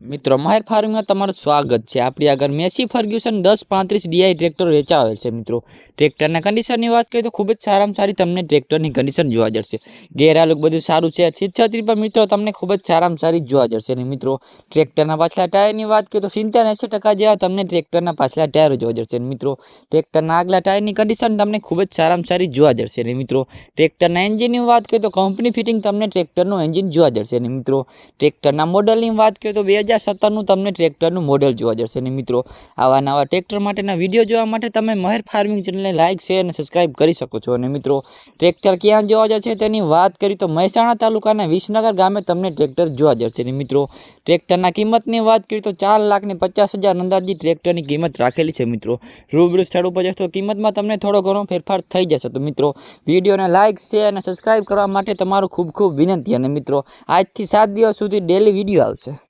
મિત્રો, માહેર ફાર્મિંગમાં તમારું સ્વાગત છે. આપણી આગળ મેસી ફર્ગ્યુસન દસ પાંત્રીસ ડીઆઈ ટ્રેક્ટર વેચાવેલ છે, મિત્રો. ટ્રેક્ટરના કન્ડિશનની વાત કરીએ તો ખૂબ જ સારામાં સારી તમને ટ્રેક્ટરની કન્ડિશન જોવા જશે ગેરાલુક બધું સારું છે. છત્રી પર, મિત્રો, તમને ખૂબ જ સારામાં સારી જોવા જશે અને મિત્રો, ટ્રેક્ટરના પાછલા ટાયરની વાત કરીએ તો સિત્તેર એંસી ટકા જેવા તમને ટ્રેક્ટરના પાછલા ટાયર જોવા જશે મિત્રો, ટ્રેક્ટરના આગલા ટાયરની કન્ડિશન તમને ખૂબ જ સારામાં સારી જોવા જશે અને મિત્રો, ટ્રેક્ટરના એન્જિનની વાત કરીએ તો કંપની ફિટિંગ તમને ટ્રેક્ટરનું એન્જિન જોવા જશે અને મિત્રો, ટ્રેક્ટરના મોડલની વાત કરીએ તો બે હજાર સત્તરનું તમને ટ્રેક્ટરનું મોડલ જોવા જશે. અને મિત્રો, આવા નવા ટ્રેક્ટર માટેના વીડિયો જોવા માટે તમે મહેર ફાર્મિંગ ચેનલને લાઇક શેર અને સબસ્ક્રાઇબ કરી શકો છો. અને મિત્રો, ટ્રેક્ટર ક્યાં જોવા જશે તેની વાત કરી તો મહેસાણા તાલુકાના વિસનગર ગામે તમને ટ્રેક્ટર જોવા જશે. અને મિત્રો, ટ્રેક્ટરના કિંમતની વાત કરી તો ચાર લાખ ને પચાસ હજાર અંદાજી ટ્રેક્ટરની કિંમત રાખેલી છે. મિત્રો, રૂબરૂ સ્થળ ઉપર જશો તો કિંમતમાં તમને થોડો ઘણો ફેરફાર થઈ જશે. તો મિત્રો, વિડીયોને લાઇક શેર અને સબસ્ક્રાઇબ કરવા માટે તમારું ખૂબ ખૂબ વિનંતી. અને મિત્રો, આજથી સાત દિવસ સુધી ડેલી વીડિયો આવશે.